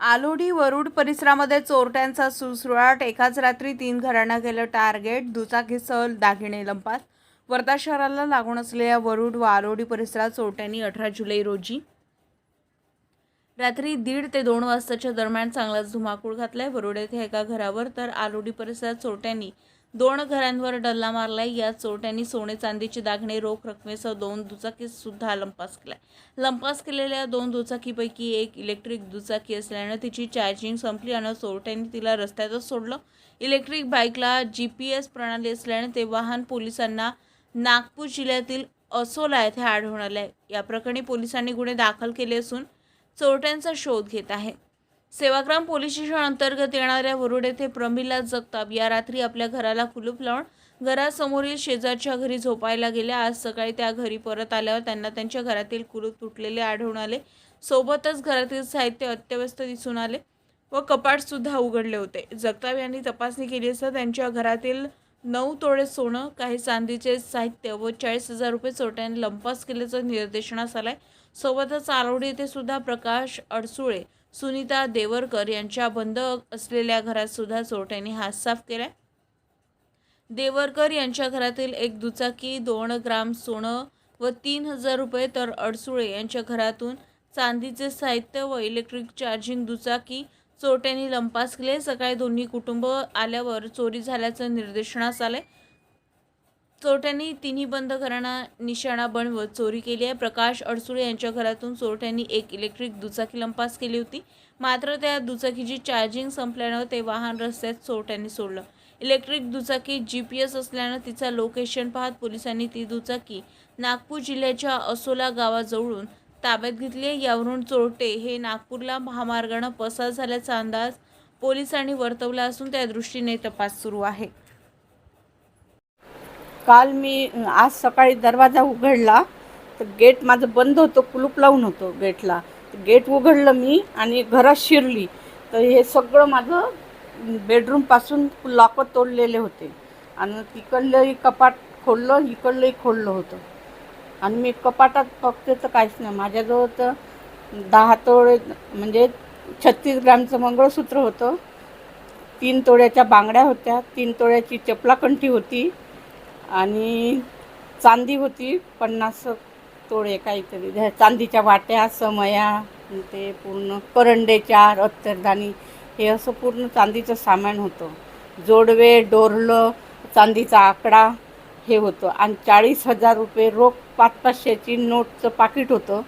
आलोडी वरुड परिसरामध्ये चोरट्यांचा सुळसुळाट. एकाच रात्री तीन घरांना केलं टार्गेट. दुचाकीसह दागिने लंपास वर्धा शहराला लागून असलेल्या वरुड व आलोडी परिसरात चोरट्यांनी अठरा जुलै रोजी रात्री दीड ते दोन वाजताच्या दरम्यान चांगलाच धुमाकूळ घातलाय. वरुड येथे एका घरावर तर आलोडी परिसरात चोरट्यांनी दोन घरांवर डल्ला मारलाय. या चोरट्यांनी सोने चांदीचे दागिने रोख रकमेसह दोन दुचाकी सुद्धा लंपास केलाय. लंपास केलेल्या दोन दुचाकीपैकी एक इलेक्ट्रिक दुचाकी असल्यानं तिची चार्जिंग संपली आणि चोरट्यांनी तिला रस्त्यातच सोडलं. इलेक्ट्रिक बाईकला जी पी एस प्रणाली असल्याने ते वाहन पोलिसांना नागपूर जिल्ह्यातील असोला येथे आढळून आहे या प्रकरणी पोलिसांनी गुन्हे दाखल केले असून चोरट्यांचा शोध घेत आहे. सेवाग्राम पोलीस स्टेशन अंतर्गत येणाऱ्या वरुड येथे प्रमिला जगताप या रात्री आपल्या घराला कुलूप लावून घरासमोरील शेजारच्या घरी झोपायला गेल्या. आज सकाळी त्या घरी परत आल्यावर त्यांना त्यांच्या घरातील कुलूप तुटलेले आढळून आले. सोबतच घरातील साहित्य अत्यवस्थ दिसून आले व कपाटसुद्धा उघडले होते. जगताप यांनी तपासणी केली असता त्यांच्या घरातील नऊ तोळे सोनं काही चांदीचे साहित्य व चाळीस हजार रुपये चोरट्यांनी लंपास केल्याचं निर्देशनास आलंय. सोबतच आरोडी येथे सुद्धा प्रकाश अडसुळे सुनीता देवरकर यांच्या बंद असलेल्या घरात सुद्धा चोरट्यांनी हात साफ केलाय. देवरकर यांच्या घरातील एक दुचाकी दोन ग्राम सोनं व तीन हजार रुपये तर अडसुळे यांच्या घरातून चांदीचे साहित्य व इलेक्ट्रिक चार्जिंग दुचाकी चोरट्यांनी लंपास केले. सकाळी दोन्ही कुटुंब आल्यावर चोरी झाल्याचं निर्देशनास आलंय. चोरट्यांनी तिन्ही बंद घरांना निशाणा बनवत चोरी केली आहे. प्रकाश अडसुळे यांच्या घरातून चोरट्यांनी एक इलेक्ट्रिक दुचाकी लंपास केली होती. मात्र त्या दुचाकीची चार्जिंग संपल्यानं ते वाहन रस्त्यात चोरट्यांनी सोडलं. इलेक्ट्रिक दुचाकी जी पी एस असल्यानं तिचा लोकेशन पाहत पोलिसांनी ती दुचाकी नागपूर जिल्ह्याच्या असोला गावाजवळून ताब्यात घेतली आहे. यावरून चोरटे हे नागपूरला महामार्गानं पसार झाल्याचा अंदाज पोलिसांनी वर्तवला असून त्या दृष्टीने तपास सुरू आहे. काल मी आज सकाळी दरवाजा उघडला तर गेट माझं बंद होतं कुलूप लावून होतं गेटला. गेट उघडलं मी आणि घरात शिरली. तर हे सगळं माझं बेडरूमपासून लॉकर तोडलेले होते. आणि तिकडलंही कपाट खोललं इकडलंही खोललं होतं. आणि मी कपाटात फक्त तर काहीच नाही. माझ्याजवळ तर दहा तोळे म्हणजे छत्तीस ग्रामचं मंगळसूत्र होतं. तीन तोळ्याच्या बांगड्या होत्या तीन तोळ्याची चपलाकंठी होती आणि चांदी होती पन्नास तोळे काहीतरी. चांदीच्या वाट्या समया ते पूर्ण करंडेच्या अत्तरदाणी हे असं पूर्ण चांदीचं सामान होतं. जोडवे डोरलं चांदीचा आकडा हे होतं. आणि चाळीस हजार रुपये रोख पाच पाचशेची नोटचं पाकिट होतं.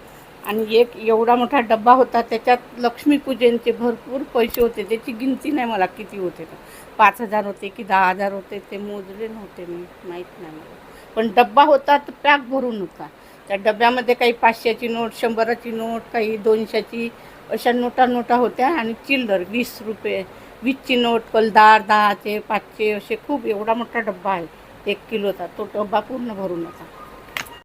आणि एक एवढा मोठा डब्बा होता त्याच्यात लक्ष्मीपूजनचे भरपूर पैसे होते. त्याची गिनती नाही मला किती होते तर पाच हजार होते की दहा हजार होते ते मोजले नव्हते मी माहीत नाही मला. पण डब्बा होता तर पॅक भरून होता. त्या डब्यामध्ये काही पाचशेची नोट शंभराची नोट काही दोनशेची अशा नोटा नोटा होत्या. आणि चिल्लर वीस रुपये वीसची नोट कलदार दहाचे पाचशे असे खूप एवढा मोठा डब्बा आहे. एक किलोचा तो डब्बा पूर्ण भरून होता